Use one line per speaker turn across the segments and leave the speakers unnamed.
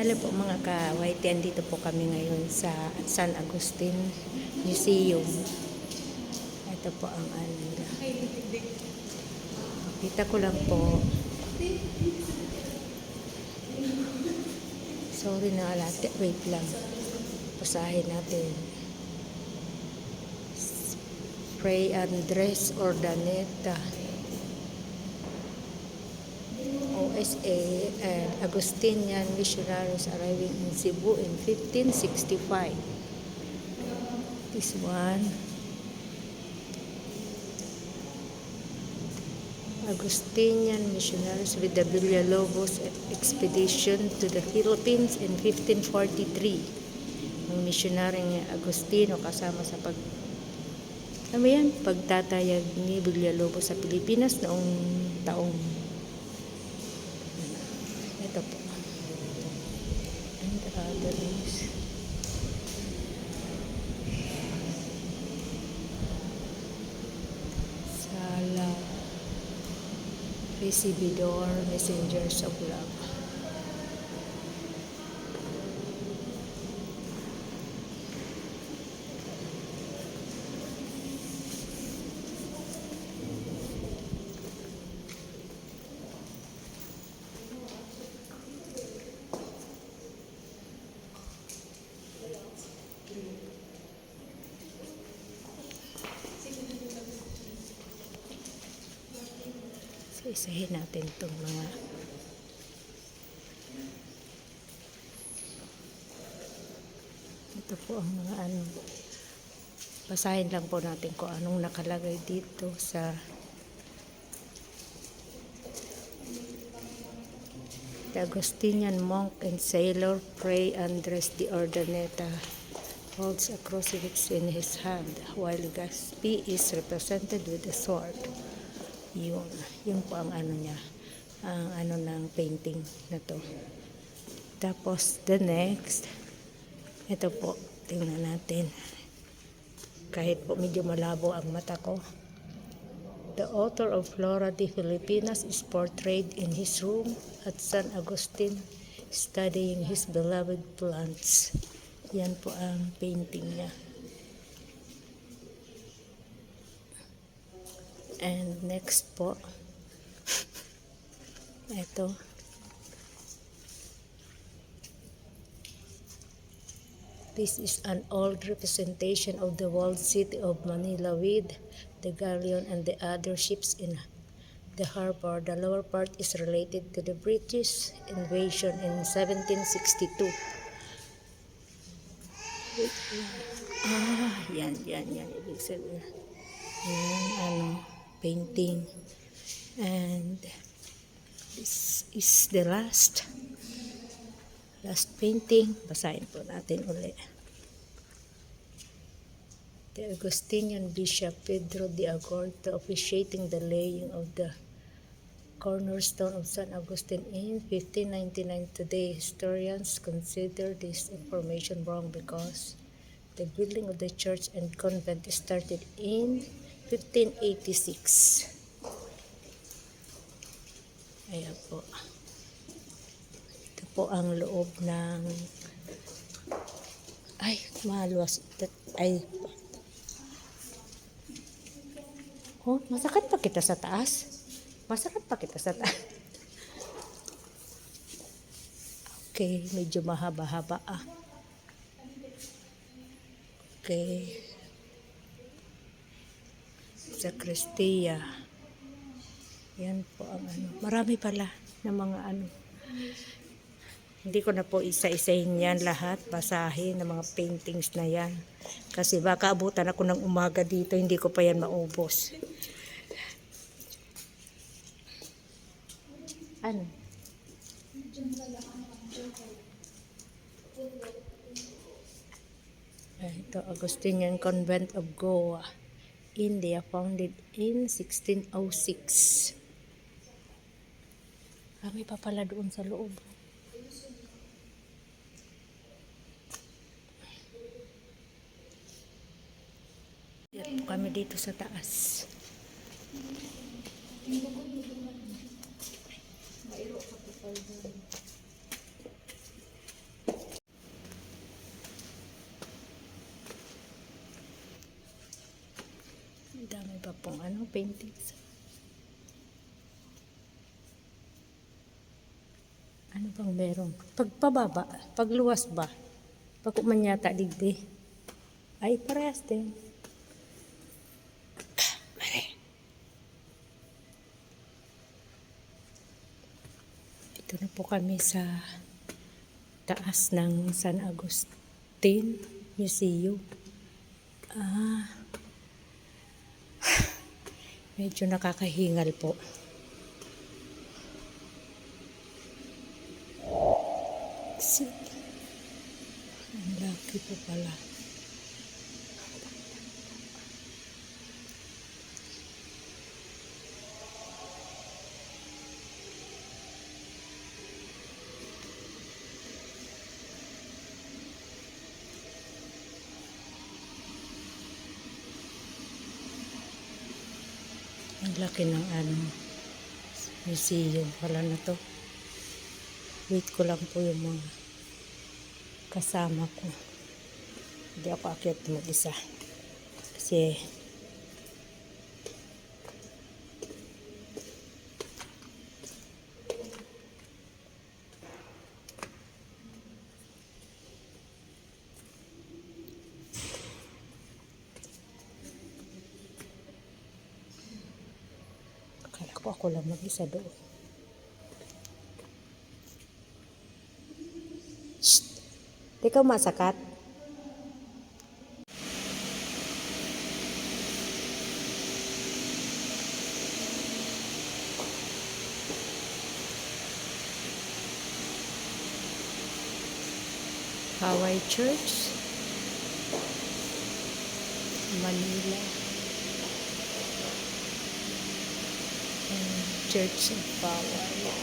Hello po mga ka-white, dito po kami ngayon sa San Agustin Museum. Ito po ang nila. Kita ko lang po. Sorry na alate, wait lang. Pasahin natin. Fray Andres Ordaneta. OSA and Agustinian missionaries arriving in Cebu in 1565. This one. Agustinian missionaries with the Villalobos expedition to the Philippines in 1543. Ang missionaryong Agustino kasama sa pag ano yan? Pagtatayag ni Villalobos sa Pilipinas noong taong ito po. Other is Sala Recibidor Messengers of Love. Isahin natin itong mga ito po ang mga ano basahin lang po natin kung anong nakalagay dito sa The Agustinian monk and sailor Fray Andres de Ordaneta holds a crucifix in his hand while Gaspi is represented with a sword. Yun. Yun po ang ano niya. Ang ano ng painting na to. Tapos, the next, ito po, tingnan natin. Kahit po medyo malabo ang mata ko. The author of Flora de Filipinas is portrayed in his room at San Agustin studying his beloved plants. Yan po ang painting niya. And next po, ito. This is an old representation of the walled city of Manila with the galleon and the other ships in the harbor. The lower part is related to the British invasion in 1762. Wait, ah, yan, yan, yan. Ibig sabihin. Yan, ano, painting. And this is the last last painting. Basahin po natin uli. The Augustinian Bishop Pedro de Agorto officiating the laying of the cornerstone of San Agustin in 1599. Today, historians consider this information wrong because the building of the church and convent started in 1586. Ayan po. Ito po ang loob ng ay, maluwas. Ay, Oh, masakit pa kita sa taas? Masakit pa kita sa taas? Okay, medyo mahaba-haba ah. Okay. Sa Cristia. Yan po ang ano. Marami pala na mga ano. Hindi ko na po isa-isahin yan lahat. Basahin ng mga paintings na yan. Kasi baka abutan ako ng umaga dito. Hindi ko pa yan maubos. Ano? Ah, Ito, Augustinian Convent of Goa, India, founded in 1606. Kami pa pala doon sa loob. Yan kami dito sa taas. mga paintings. Ano bang meron? Pagpababa, pagluwas ba? Pag umanyata digdi. Ay, parehas din. Dito na po kami sa taas ng San Agustin Museum. Ah, medyo nakakahingal po. Ang laki po pala. Ang laki ng ano, museum pala na to. Wait ko lang po yung mga kasama ko. Hindi ako akyat mag-isa. Kasi akala ko ako lang mag-isa doon. Shh! Di ka masakat? Hawaii Church, Manila, and Church of Hawaii.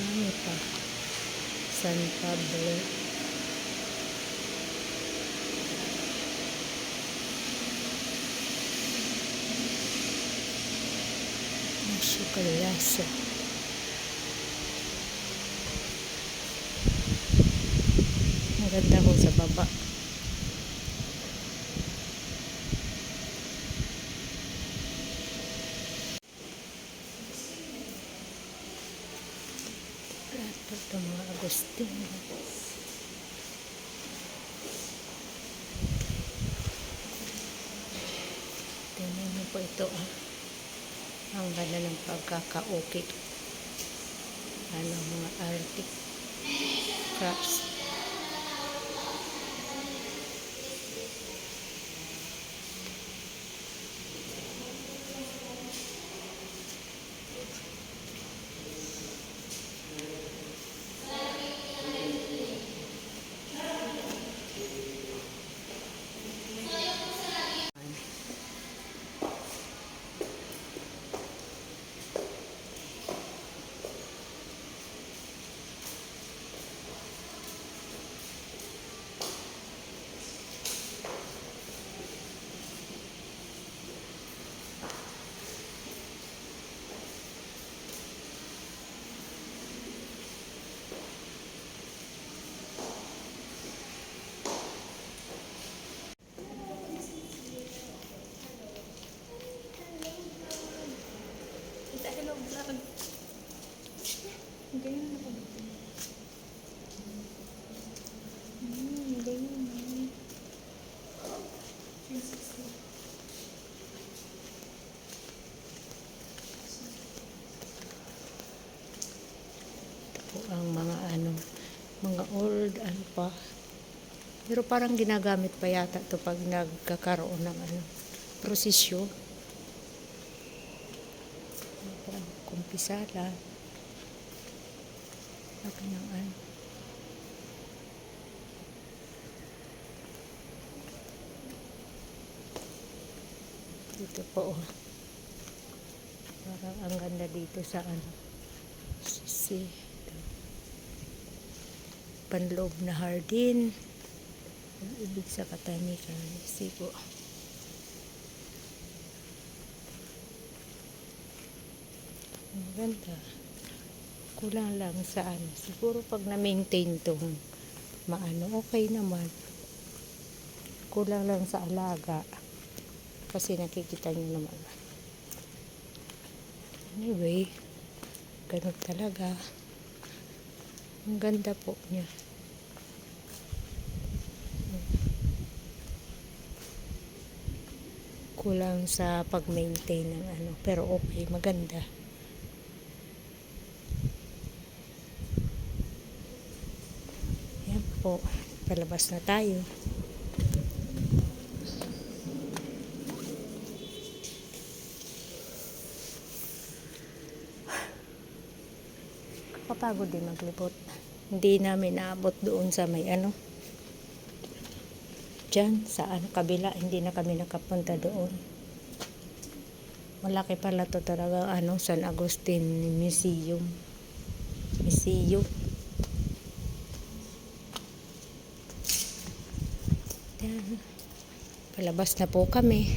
Ano pa? San Pablo. Masukalaso. Maganda ko sa baba. Ito mga Agustino. Tingnan niyo po ito ah. Ang ganda ng pagkakaukit. Ano mga arctic crafts. Ang mga ano, mga old ano pa. Pero parang ginagamit pa yata to pag nagkakaroon ng ano, prosesyo. Parang kumpisala. Laki ng ano. Dito po oh. Parang ang ganda dito sa ano. Sisi. Panloob na hardin. Ibig sa katanikan. Sigo. Ang ganda. Kulang lang sa ano. Siguro pag na-maintain tong maano okay naman kulang lang sa alaga kasi nakikita nyo naman anyway ganun talaga ang ganda po niya kulang sa pag-maintain ng ano pero okay maganda. Yan po palabas na tayo. Kapagod din maglibot. Hindi namin naabot doon sa may ano dyan sa ano kabila hindi na kami nakapunta doon. Malaki pala to talaga ano San Agustin Museum. Museum. Yan. palabas na po kami